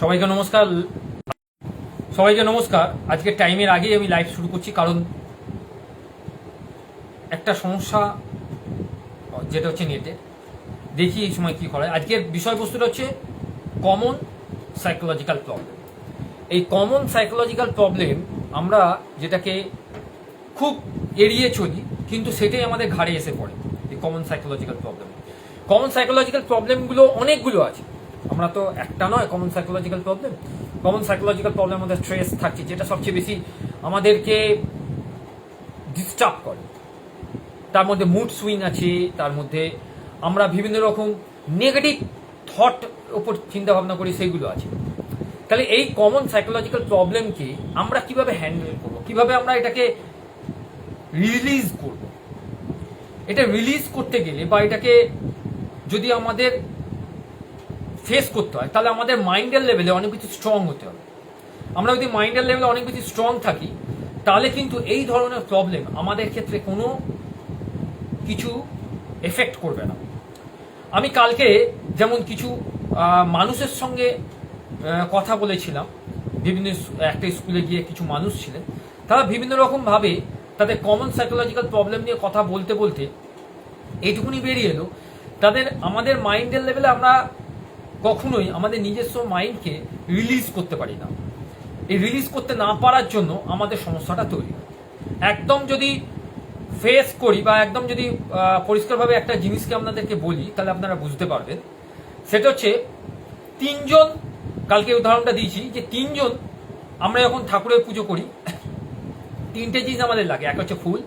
সবাইকে নমস্কার। সবাইকে নমস্কার। আজকে টাইমের আগেই আমি লাইভ শুরু করছি, কারণ একটা সমস্যা যেটা হচ্ছে নেটে দেখি এই সময় কি করে আজকের বিষয়বস্তুটা হচ্ছে কমন সাইকোলজিক্যাল প্রবলেম এই কমন সাইকোলজিক্যাল প্রবলেম আমরা যেটাকে খুব এড়িয়ে চলি, কিন্তু সেটাই আমাদের ঘাড়ে এসে পড়ে, এই common psychological problem common psychological প্রবলেমগুলো অনেকগুলো আছে। আমরা তো একটা নয় common psychological problem common psychological problem আমাদের স্ট্রেস থাকছে, যেটা সবচেয়ে বেশি আমাদেরকে ডিস্টার্ব করে। তার মধ্যে মুড সুইং আছে, তার মধ্যে আমরা বিভিন্ন রকম নেগেটিভ থট ওপর চিন্তা ভাবনা করি সেইগুলো আছে। তাহলে এই কমন সাইকোলজিক্যাল প্রবলেমকে আমরা কীভাবে হ্যান্ডেল করব? কীভাবে আমরা এটাকে রিলিজ করব? এটা রিলিজ করতে গেলে বা এটাকে যদি আমাদের ফেস করতে হয়, তাহলে আমাদের মাইন্ডের লেভেলে অনেক কিছু স্ট্রং হতে হবে। আমরা যদি মাইন্ডের লেভেলে অনেক বেশি স্ট্রং থাকি, তাহলে কিন্তু এই ধরনের প্রবলেম আমাদের ক্ষেত্রে কোনো কিছু এফেক্ট করবে না। আমি কালকে যেমন কিছু মানুষের সঙ্গে কথা বলেছিলাম। বিভিন্ন একটা স্কুলে গিয়ে কিছু মানুষ ছিলেন। তারা বিভিন্ন রকম ভাবে তাদের কমন সাইকোলজিক্যাল প্রবলেম নিয়ে কথা বলতে বলতে এইটুকুনি বেরিয়ে এলো। তাদের, আমাদের মাইন্ডের লেভেলে আমরা কখনোই আমাদের নিজস্ব মাইন্ডকে রিলিজ করতে পারি না। এই রিলিজ করতে না পারার জন্য আমাদের সমস্যাটা তৈরি। একদম যদি ফেস করি বা একদম যদি পরিষ্কারভাবে একটা জিনিসকে আপনাদেরকে বলি, তাহলে আপনারা বুঝতে পারবেন। সেটা হচ্ছে, তিনজন, কালকে উদাহরণটা দিয়েছি, যে তিনজন আমরা যখন ঠাকুরের পুজো করি। তিনটে জিনিস আমাদের লাগে। এক হচ্ছে ফুল,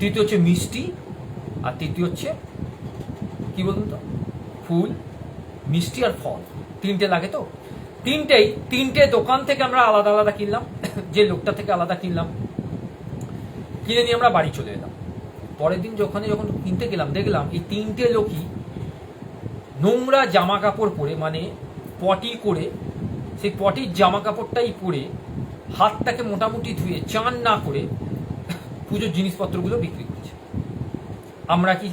তৃতীয় হচ্ছে মিষ্টি, আর তৃতীয় হচ্ছে, কি বলুন তো? ফুল মিষ্টি আর ফল। তিনটে লাগে তো? তিনটেই, তিনটে দোকান থেকে আমরা আলাদা আলাদা কিনলাম, যে লোকটা থেকে আলাদা কিনলাম। কিনে নিয়ে আমরা বাড়ি চলে এলাম। পরের দিন যখন যখন কিনতে গেলাম, দেখলাম এই তিনটে লোকই নোংরা জামা কাপড় পরে মানে পটি করে, সেই পটির জামা কাপড়টাই পরে হাতটাকে মোটামুটি ধুয়ে চান না করে পুজোর জিনিসপত্রগুলো বিক্রি করছে। আমরা কি,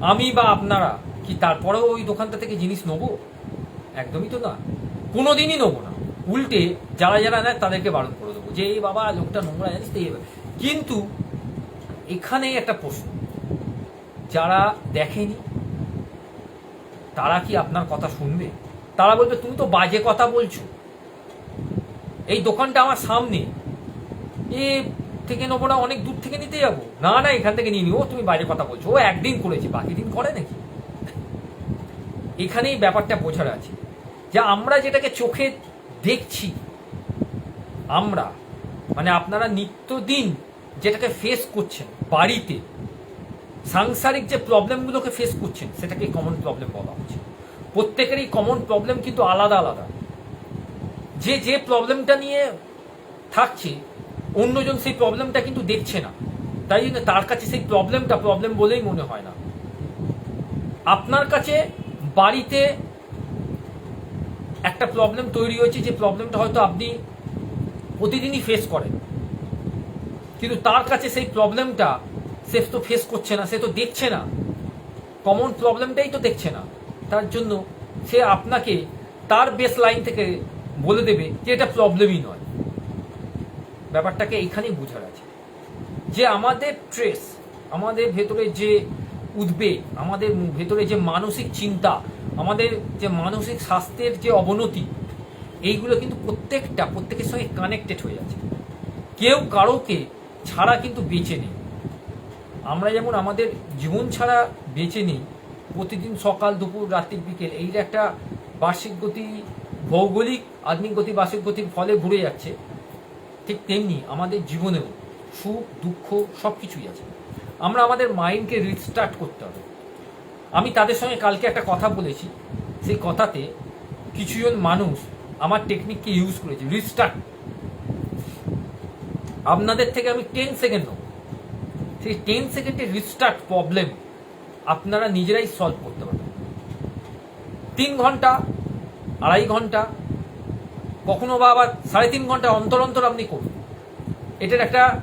আমি বা আপনারা কি তারপরেও ওই দোকানটা থেকে জিনিস নেব? একদমই তো না। কোনোদিনই নেব না। উল্টে যারা যারা নেয় তাদেরকে বারণ করে দেবো। যে এই বাবা, লোকটা নোংরা, জানিস তো কিন্তু এখানেই একটা প্রশ্ন। যারা দেখেনি, তারা কি আপনার কথা শুনবে? তারা বলবে, তুমি তো বাজে কথা বলছো। এই দোকানটা আমার সামনে। এ থেকে নেব না, অনেক দূর থেকে নিতে যাব। না না, এখান থেকে নিয়ে নিও তুমি বাজে কথা বলছো। ও একদিন করেছে। বাকি দিন করে নাকি? এখানেই ব্যাপারটা বোঝার আছে যে আমরা যেটাকে চোখে দেখছি, আমরা মানে আপনারা নিত্যদিন যেটাকে ফেস করছেন বাড়িতে, সাংসারিক যে প্রবলেমগুলোকে ফেস করছেন, সেটাকে কমন প্রবলেম বলা হচ্ছে। প্রত্যেকেরই কমন প্রবলেম কিন্তু আলাদা আলাদা। যে যে প্রবলেমটা নিয়ে থাকছে, অন্যজন সেই প্রবলেমটা কিন্তু দেখছে না। তাই জন্য তার কাছে সেই প্রবলেমটা প্রবলেম বলেই মনে হয় না। আপনার কাছে বাড়িতে একটা প্রবলেম তৈরি হয়েছে যে প্রবলেমটা হয়তো আপনি প্রতিদিনই ফেস করেন। কিন্তু তার কাছে সেই প্রবলেমটা সে তো ফেস করছে না, সে তো দেখছে না। কমন প্রবলেমটাই তো দেখছে না। তার জন্য সে আপনাকে তার বেস লাইন থেকে বলে দেবে যে এটা প্রবলেমই নয়। ব্যাপারটাকে এইখানেই বোঝার আছে। যে আমাদের ট্রেস আমাদের ভেতরে যে উদ্বেগ, আমাদের ভেতরে যে মানসিক চিন্তা, আমাদের যে মানসিক স্বাস্থ্যের যে অবনতি, এইগুলো কিন্তু প্রত্যেকটা, প্রত্যেকের সঙ্গে কানেক্টেড হয়ে আছে কেউ কারোকে ছাড়া কিন্তু বেঁচে নেই। আমরা যেমন আমাদের জীবন ছাড়া বেঁচে নেই, প্রতিদিন সকাল, দুপুর, রাত্রি, বিকেল, এই একটা বার্ষিক গতি, ভৌগোলিক, আধুনিক গতি, বার্ষিক গতির ফলে ঘুরে যাচ্ছে, ঠিক তেমনি আমাদের জীবনেও সুখ, দুঃখ সব কিছুই আছে। আমরা আমাদের মাইন্ডকে রিস্টার্ট করতে হবে। আমি তাদের সঙ্গে কালকে একটা কথা বলেছি। সেই কথাতে কিছুজন মানুষ আমার টেকনিককে ইউজ করেছে। রিস্টার্ট আপনাদের থেকে আমি টেন সেকেন্ড নেব। সেই টেন সেকেন্ডে রিস্টার্ট প্রবলেম আপনারা নিজেরাই সলভ করতে পারবেন। তিন ঘণ্টা, আড়াই ঘণ্টা, কখনো বা আবার সাড়ে তিন ঘণ্টা অন্তর অন্তর আপনি করুন। এটার একটা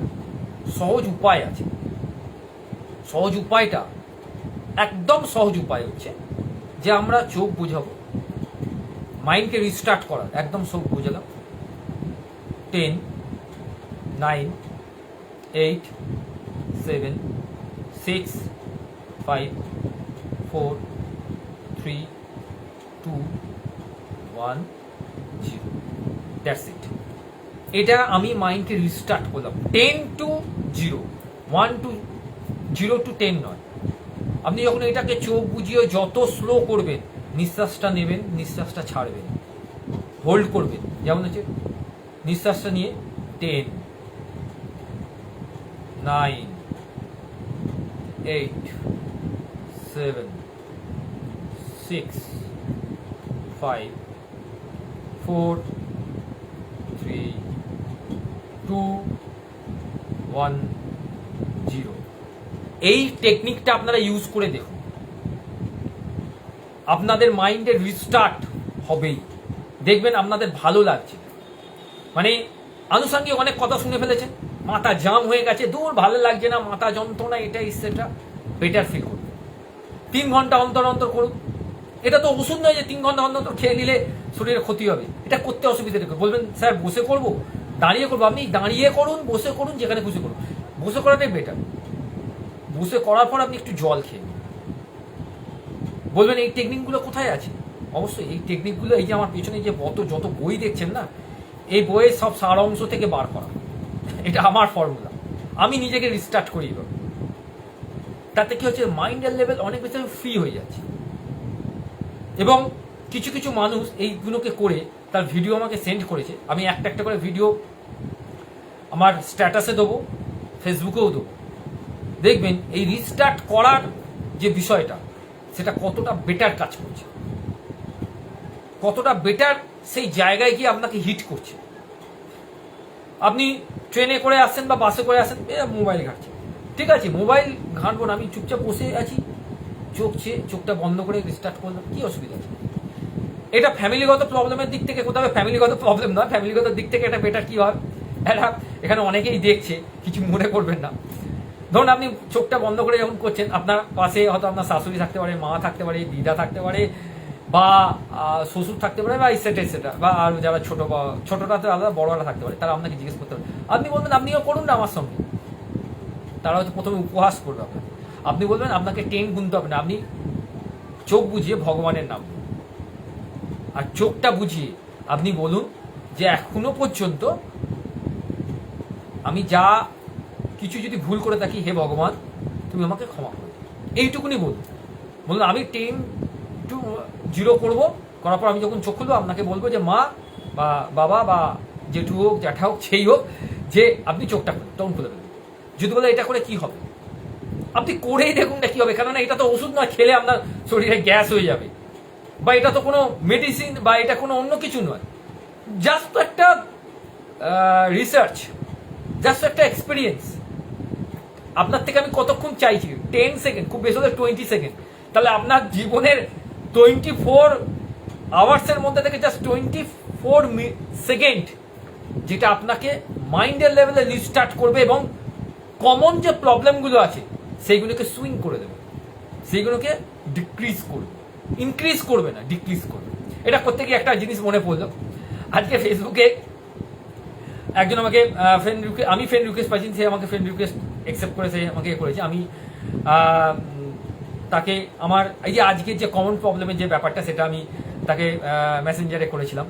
সহজ উপায় আছে। সহজ উপায়টা, একদম সহজ উপায় হচ্ছে যে আমরা চোখ বুঝাবো। মাইন্ডকে রিস্টার্ট করার, একদম সব বুঝালাম। Ten nine eight seven six five four three two one zero that's it এটা আমি মাইন্ডকে রিস্টার্ট করলাম। Ten two zero one two zero two ten নয়। আপনি যখন এটাকে চোখ বুঝিয়ে যত স্লো করবেন, নিঃশ্বাসটা নেবেন, নিঃশ্বাসটা ছাড়বেন হোল্ড করবেন। যেমন হচ্ছে, নিঃশ্বাসটা নিয়ে ten nine eight seven six five four three two one zero এই টেকনিকটা আপনারা ইউজ করে দেখুন। আপনাদের মাইন্ডের রিস্টার্ট হবেই। দেখবেন আপনাদের ভালো লাগছে। মানে আনুষঙ্গিক অনেক কথা শুনে ফেলেছেন। মাথা জাম হয়ে গেছে, দূর ভালো লাগছে না, মাথা যন্ত্রণা এটা সেটা। বেটার ফিল করবে তিন ঘণ্টা অন্তর অন্তর করুন। এটা তো ওষুধ নয় যে তিন ঘণ্টা অন্তর খেয়ে নিলে শরীরের ক্ষতি হবে। এটা করতে অসুবিধা নেই। বলবেন, স্যার, বসে করব? দাঁড়িয়ে করব। আপনি দাঁড়িয়ে করুন, বসে করুন, যেখানে খুশি করুন। বসে করাটাই বেটার বসে করার পর আপনি একটু জল খেয়ে নিন। বলবেন, এই টেকনিকগুলো কোথায় আছে? অবশ্যই, এই টেকনিকগুলো এই যে আমার পেছনে যে কত যত বই দেখছেন না, এই বইয়ের সব সার অংশ থেকে বার করা। এটা আমার ফর্মুলা আমি নিজেকে রিস্টার্ট করি এভাবে। তাতে কি হচ্ছে মাইন্ডের লেভেল অনেক বেশি ফ্রি হয়ে যাচ্ছে। এবং কিছু কিছু মানুষ এইগুলোকে করে, তার ভিডিও আমাকে সেন্ড করেছে। আমি একটা একটা করে ভিডিও আমার স্ট্যাটাসে দেবো ফেসবুকেও দেবো। দেখবেন এই রিস্টার্ট করার যে বিষয়টা, সেটা কতটা বেটার কাজ করছে। কতটা বেটার সেই জায়গায় গিয়ে আপনাকে হিট করছে। আপনি ট্রেনে করে আসছেন বা বাসে করে আসেন মোবাইল ঘাটছে। ঠিক আছে মোবাইল ঘাঁটবো না, আমি চুপচাপ বসে আছি। চোখ চেয়ে চোখটা বন্ধ করে রিস্টার্ট করলাম, কি অসুবিধা আছে? এটা ফ্যামিলিগত প্রবলেমের দিক থেকে কোথাও ফ্যামিলিগত প্রবলেম নয় ফ্যামিলিগত দিক থেকে এটা বেটার কি হয়? এটা এখানে অনেকেই দেখছে, কিছু মনে করবেন না। ধরুন আপনি চোখটা বন্ধ করে যখন করছেন, আপনার পাশে হয়তো আপনার শাশুড়ি থাকতে পারে, মা থাকতে পারে, দিদা থাকতে পারে, বা শ্বশুর থাকতে পারে, বা সেটা সেটা বা আর যারা ছোট বা, ছোটরা তো আলাদা, বড়রা থাকতে পারে, তারা আপনাকে জিজ্ঞেস করতে পারে। আপনি বলবেন, আপনিও করুন না আমার সঙ্গে। তারা হয়তো প্রথমে উপহাস করবে আপনাকে। আপনি বলবেন, আপনাকে টেন গুনতে হবে না। আপনি চোখ বুঝিয়ে ভগবানের নাম আর চোখটা বুঝিয়ে আপনি বলুন যে এখনও পর্যন্ত আমি যা কিছু যদি ভুল করে থাকি, হে ভগবান, তুমি আমাকে ক্ষমা করো। এইটুকুনি বলুন বলুন আমি টেন টু জিরো করব, করার পর আমি যখন চোখ খুলবো, আপনাকে বলব যে, মা বা বাবা বা জেঠু হোক, জ্যাঠা হোক, সেই হোক, যে আপনি চোখটা তখন খুলে দেবেন যদি বলে, এটা করে কি হবে? আপনি করেই দেখুন না কি হবে, কেননা এটা তো ওষুধ না খেলে আপনার শরীরে গ্যাস হয়ে যাবে। বা এটা তো কোনো মেডিসিন বা এটা কোনো অন্য কিছু নয়। জাস্ট একটা রিসার্চ জাস্ট একটা এক্সপিরিয়েন্স আপনার থেকে আমি কতক্ষণ চাইছি? টেন সেকেন্ড খুব বেশি হলে টোয়েন্টি সেকেন্ড তাহলে আপনার জীবনের টোয়েন্টি ফোর আওয়ার্সের মধ্যে থেকে জাস্ট টোয়েন্টি ফোর সেকেন্ড যেটা আপনাকে মাইন্ডের লেভেলে রিস্টার্ট করবে এবং কমন যে প্রবলেমগুলো আছে, সেইগুলোকে সুইং করে দেবে। সেইগুলোকে ডিক্রিজ করবে। ইনক্রিজ করবে না ডিক্রিজ করবে। এটা করতে গিয়ে একটা জিনিস মনে পড়ল। আজকে ফেসবুকে একজন আমাকে ফ্রেন্ড রিকোয়েস্ট আমি ফ্রেন্ড রিকোয়েস্ট পাইছি, সে আমাকে ফ্রেন্ড রিকোয়েস্ট অ্যাকসেপ্ট করে সে আমাকে করেছে। আমি তাকে আমার এই যে আজকের যে কমন প্রবলেমের যে ব্যাপারটা সেটা আমি তাকে মেসেঞ্জারে করেছিলাম।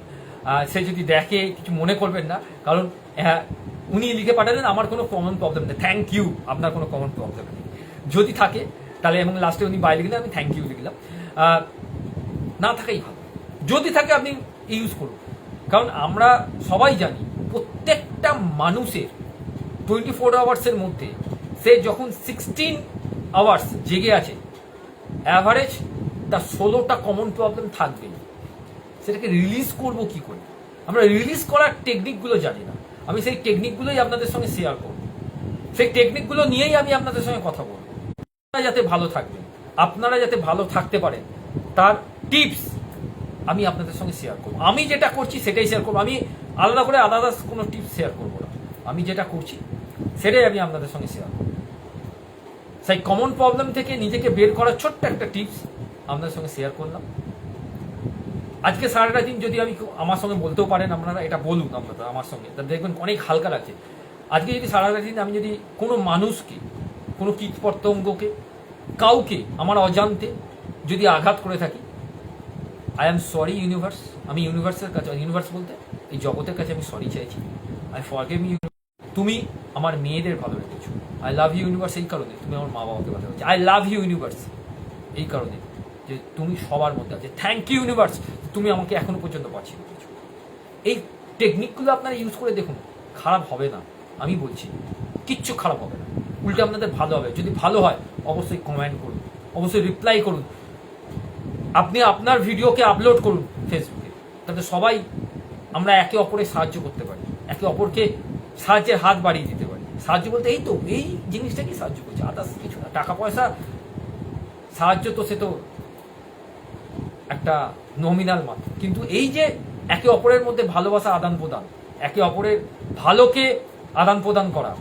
সে যদি দেখে কিছু মনে করবেন না কারণ আহ, উনি লিখে পাঠালেন আমার কোনো কমন প্রবলেম নেই। থ্যাংক ইউ আপনার কোনো কমন প্রবলেম নেই। যদি থাকে তাহলে এবং লাস্টে উনি বাইরে লিখলেন আমি থ্যাংক ইউ লিখলাম না থাকাই ভালো। যদি থাকে আপনি ইউজ করুন। কারণ আমরা সবাই জানি প্রত্যেকটা মানুষের টোয়েন্টি ফোর আওয়ার্সের মধ্যে সে যখন সিক্সটিন আওয়ার্স জেগে আছে অ্যাভারেজ তার ষোলোটা কমন প্রবলেম থাকবেই সেটাকে রিলিজ করব কি করে? আমরা রিলিজ করার টেকনিকগুলো জানি না। আমি সেই টেকনিকগুলোই আপনাদের সঙ্গে শেয়ার করব। সেই টেকনিকগুলো নিয়েই আমি আপনাদের সঙ্গে কথা বলব। আপনারা যাতে ভালো থাকবেন, আপনারা যাতে ভালো থাকতে পারেন, তার টিপস আমি আপনাদের সঙ্গে শেয়ার করব। আমি যেটা করছি সেটাই শেয়ার করব। আমি আলাদা করে আলাদা কোনো টিপস শেয়ার করব না। আমি যেটা করছি সেটাই আমি আপনাদের সঙ্গে শেয়ার সেই কমন প্রবলেম থেকে নিজেকে বের করার ছোট্ট একটা টিপস আপনাদের সঙ্গে শেয়ার করলাম। আজকে সারাটা দিন যদি আমি আমার সঙ্গে বলতেও পারেন, আপনারা এটা বলুন আপনারা আমার সঙ্গে। তা দেখবেন অনেক হালকা লাগছে। আজকে যদি সারাটা দিন আমি যদি কোনো মানুষকে, কোনো কীটপতঙ্গকে, কাউকে আমার অজান্তে যদি আঘাত করে থাকি আই এম সরি ইউনিভার্স আমি ইউনিভার্সের কাছে ইউনিভার্স বলতে এই জগতের কাছে আমি সরি চাইছি। আই ফরগেভ ইউ তুমি আমার মেয়েদের ভালো রেখেছো। আই লাভ ইউ ইউনিভার্স এই কারণে তুমি আমার মা বাবাকে ভালো রেখেছো। আই লাভ ইউ ইউনিভার্স এই কারণে যে তুমি সবার মধ্যে আছে। থ্যাংক ইউ ইউনিভার্স তুমি আমাকে এখনও পর্যন্ত বাঁচিয়ে রেখেছো। এই টেকনিকগুলো আপনারা ইউজ করে দেখুন, খারাপ হবে না। আমি বলছি, কিচ্ছু খারাপ হবে না। উল্টে আপনাদের ভালো হবে। যদি ভালো হয়, অবশ্যই কমেন্ট করুন, অবশ্যই রিপ্লাই করুন। আপনি আপনার ভিডিওকে আপলোড করুন ফেসবুকে তাতে সবাই, আমরা একে অপরের সাহায্য করতে পারি। একে অপরকে সাহায্যের হাত বাড়িয়ে দিতে পারি। সাহায্য বলতে এই তো, এই জিনিসটাকে সাহায্য করছে আদার্স কিছু না। টাকা পয়সা, সাহায্য তো সে তো একটা নমিনাল মাত্র। কিন্তু এই যে একে অপরের মধ্যে ভালোবাসা আদান প্রদান, একে অপরের ভালোকে আদান প্রদান করা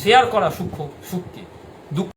শেয়ার করা সুখ, সুখকে, দুঃখ